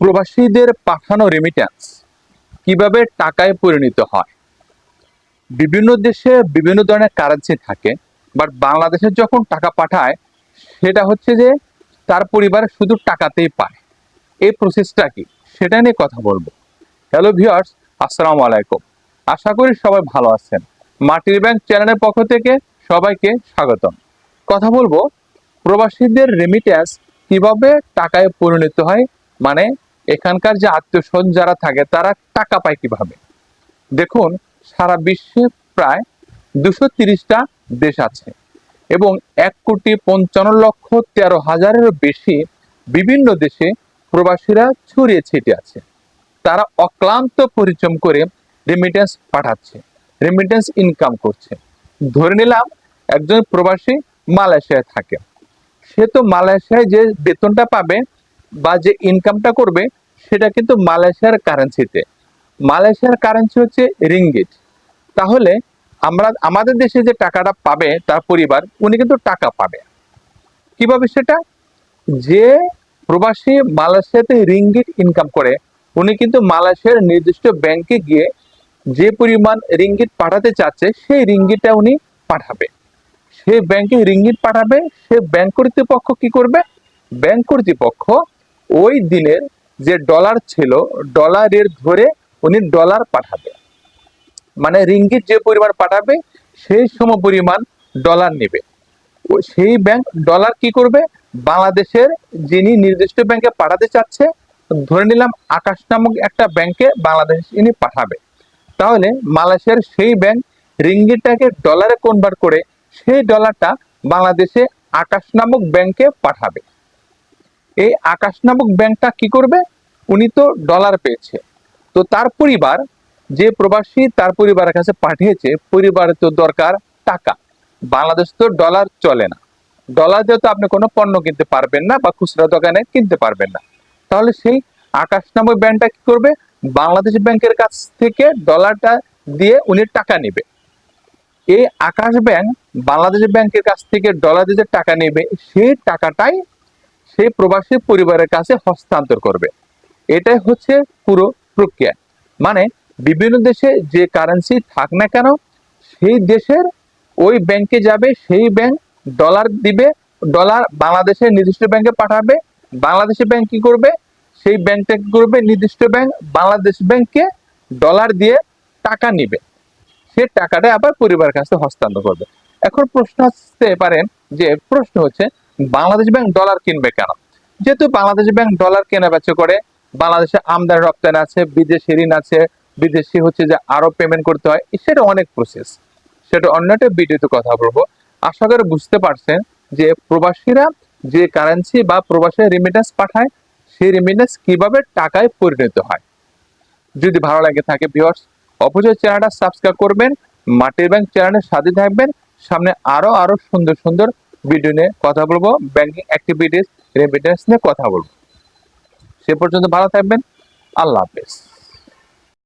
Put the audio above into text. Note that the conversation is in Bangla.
প্রবাসীদের পাঠানো রেমিট্যান্স কীভাবে টাকায় পরিণত হয়? বিভিন্ন দেশে বিভিন্ন ধরনের কারেন্সি থাকে বাট বাংলাদেশে যখন টাকা পাঠায়, সেটা হচ্ছে যে তার পরিবার শুধু টাকাতেই পায়। এই প্রসেসটা কি? সেটা নিয়ে কথা বলব। হ্যালো ভিউয়ার্স আসসালামু আলাইকুম। আশা করি সবাই ভালো আছেন। মাটির ব্যাংক চ্যানেলের পক্ষ থেকে সবাইকে স্বাগতম। কথা বলব, প্রবাসীদের রেমিট্যান্স কীভাবে টাকায় পরিণত হয় মানে এখানকার যে আত্মীয় স্বজন যারা থাকে, তারা টাকা পায় কীভাবে? দেখুন, সারা বিশ্বে প্রায় দুশো তিরিশটা দেশ আছে এবং এক কোটি পঞ্চান্ন লক্ষ তেরো হাজারেরও বেশি বিভিন্ন দেশে প্রবাসীরা ছড়িয়ে ছিটিয়ে আছে। তারা অক্লান্ত পরিশ্রম করে রেমিটেন্স পাঠাচ্ছে রেমিটেন্স ইনকাম করছে। ধরে নিলাম, একজন প্রবাসী মালয়েশিয়ায় থাকে। সে তো মালয়েশিয়ায় যে বেতনটা পাবে বা যে ইনকামটা করবে সেটা কিন্তু মালয়েশিয়ার কারেন্সিতে মালয়েশিয়ার কারেন্সি হচ্ছে রিঙ্গিট তাহলে আমরা, আমাদের দেশে যে টাকাটা পাবে তার পরিবার, উনি কিন্তু টাকা পাবে। কীভাবে সেটা? যে প্রবাসী মালয়েশিয়াতে রিঙ্গিট ইনকাম করে, উনি কিন্তু মালয়েশিয়ার নির্দিষ্ট ব্যাংকে গিয়ে যে পরিমাণ রিঙ্গিট পাঠাতে চাচ্ছে, সেই রিঙ্গিটটা উনি পাঠাবে। সে ব্যাংকে রিঙ্গিট পাঠাবে, সে ব্যাংক কর্তৃপক্ষ কি করবে? ব্যাংক কর্তৃপক্ষ ওই দিনের যে ডলার ছিল ডলারের ধরে উনি ডলার পাঠাবে। মানে রিঙ্গিট যে পরিমাণ পাঠাবে, সেই সম পরিমাণ ডলার নেবে। সেই ব্যাংক ডলার কি করবে? বাংলাদেশের যিনি নির্দিষ্ট ব্যাংকে পাঠাতে চাচ্ছে, ধরে নিলাম আকাশ নামক একটা ব্যাংকে বাংলাদেশ ইনি পাঠাবে। তাহলে মালয়েশিয়ার সেই ব্যাংক রিঙ্গিটটাকে ডলারে কনভার্ট করে, সেই ডলারটা বাংলাদেশে আকাশ নামক ব্যাংকে পাঠাবে। এই আকাশ নামক ব্যাংকটা কি করবে? উনি তো ডলার পেয়েছে। তো তার পরিবার, যে প্রবাসী তার পরিবারের কাছে পাঠিয়েছে, পরিবারের তো দরকার টাকা। বাংলাদেশ তো ডলার চলে না। ডলার দিয়ে তো আপনি কোনো পণ্য কিনতে পারবেন না বা খুচরা দোকানে কিনতে পারবেন না। তাহলে সেই আকাশ নামক ব্যাংকটা কি করবে? বাংলাদেশ ব্যাংকের কাছ থেকে ডলারটা দিয়ে উনি টাকা নেবে। এই আকাশ ব্যাংক বাংলাদেশ ব্যাংকের কাছ থেকে ডলার দিয়ে টাকা নেবে, সেই টাকাটাই সেই প্রবাসী পরিবারের কাছে হস্তান্তর করবে। এটাই হচ্ছে পুরো প্রক্রিয়া। মানে বিভিন্ন দেশে যে কারেন্সি থাক না কেন, সেই দেশের ওই ব্যাংকে যাবে, সেই ব্যাংক ডলার দিবে ডলার বাংলাদেশের নির্দিষ্ট ব্যাংকে পাঠাবে, বাংলাদেশে ব্যাংক কি করবে, সেই ব্যাংকটা কি করবে, নির্দিষ্ট ব্যাংক বাংলাদেশ ব্যাংকে ডলার দিয়ে টাকা নিবে। সে টাকাটা আবার পরিবারের কাছে হস্তান্তর করবে। এখন প্রশ্ন আসতে পারেন যে, প্রশ্ন হচ্ছে বাংলাদেশ ব্যাংক ডলার কিনবে কেন? যেহেতু বাংলাদেশ ব্যাংক ডলার কেনা বেচা করে, বাংলাদেশে আমদানি রপ্তানি আছে, বিদেশি ঋণ আছে, বিদেশি হচ্ছে যে আরও পেমেন্ট করতে হয়, সেটা অনেক প্রসেস সেটা অন্য একটা ভিডিওতে কথা বলব। আশা করে বুঝতে পারছেন যে প্রবাসীরা যে কারেন্সি বা প্রবাসী রেমিটেন্স পাঠায়, সেই রেমিটেন্স কীভাবে টাকায় পরিণত হয়। যদি ভালো লাগে থাকে ভিউয়ার্স অবশ্যই চ্যানেলটা সাবস্ক্রাইব করবেন, মাটির ব্যাংক চ্যানেলের সাথে থাকবেন, সামনে আরও আরও সুন্দর সুন্দর ভিডিও নিয়ে কথা বলব ব্যাংকিং অ্যাক্টিভিটিস রেমিটেন্স নিয়ে কথা বলব। সে পর্যন্ত ভালো থাকবেন, আল্লাহ হাফেজ।